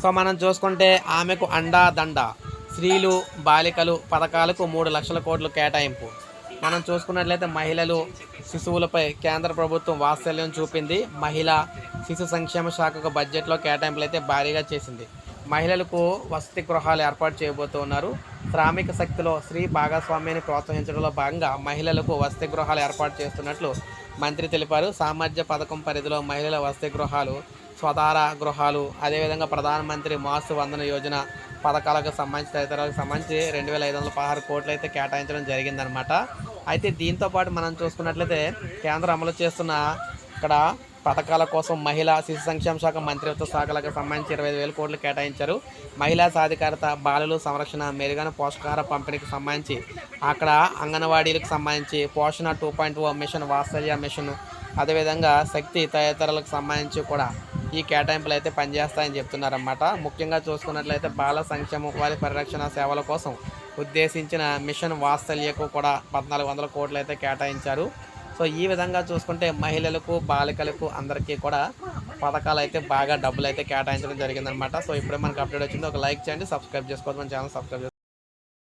So మనం చూసుకుంటే ఆమెకు అండా దండ స్త్రీలు బాలికలు పథకాలకు మూడు లక్షల కోట్లు కేటాయింపు. మనం చూసుకున్నట్లయితే మహిళలు శిశువులపై కేంద్ర ప్రభుత్వం వాత్సల్యం చూపింది. మహిళా శిశు సంక్షేమ శాఖకు బడ్జెట్లో కేటాయింపులు అయితే భారీగా చేసింది. మహిళలకు వసతి గృహాలు ఏర్పాటు చేయబోతున్నారు శ్రామిక శక్తిలో స్త్రీ భాగస్వామ్యాన్ని ప్రోత్సహించడంలో భాగంగా మహిళలకు వసతి గృహాలు ఏర్పాటు చేస్తున్నట్లు మంత్రి తెలిపారు. సామర్థ్య పథకం పరిధిలో మహిళల వసతి గృహాలు స్వధార గృహాలు అదేవిధంగా ప్రధానమంత్రి మాసు వందన యోజన పథకాలకు సంబంధించి తదితరాలకు సంబంధించి రెండు వేల ఐదు వందల పదహారు కోట్లు అయితే కేటాయించడం జరిగిందనమాట అయితే దీంతో పాటు మనం చూసుకున్నట్లయితే కేంద్రం అమలు చేస్తున్న ఇక్కడ పథకాల కోసం మహిళా శిశు సంక్షేమ శాఖ మంత్రిత్వ శాఖలకు సంబంధించి ఇరవై ఐదు వేల కోట్లు కేటాయించారు. మహిళా సాధికారత బాలలు సంరక్షణ మెరుగైన పోషకాహార పంపిణీకి సంబంధించి అక్కడ అంగన్వాడీలకు సంబంధించి Poshan two point O mission Vatsalya mission అదేవిధంగా శక్తి తదితరాలకు సంబంధించి కూడా ఈ కేటాయింపులు అయితే పనిచేస్తాయని చెప్తున్నారన్నమాట. ముఖ్యంగా చూసుకున్నట్లయితే బాల సంక్షేమం వారి పరిరక్షణ సేవల కోసం ఉద్దేశించిన మిషన్ వాత్సల్యకు కూడా పద్నాలుగు వందల కోట్లు అయితే కేటాయించారు. సో ఈ విధంగా చూసుకుంటే మహిళలకు బాలికలకు అందరికీ కూడా పథకాలు అయితే బాగా డబ్బులు అయితే కేటాయించడం జరిగిందనమాట సో ఇప్పుడే మనకు అప్డేట్ వచ్చింది. ఒక లైక్ చేయండి సబ్స్క్రైబ్ చేసుకోవద్దు. మన ఛానల్ సబ్స్క్రైబ్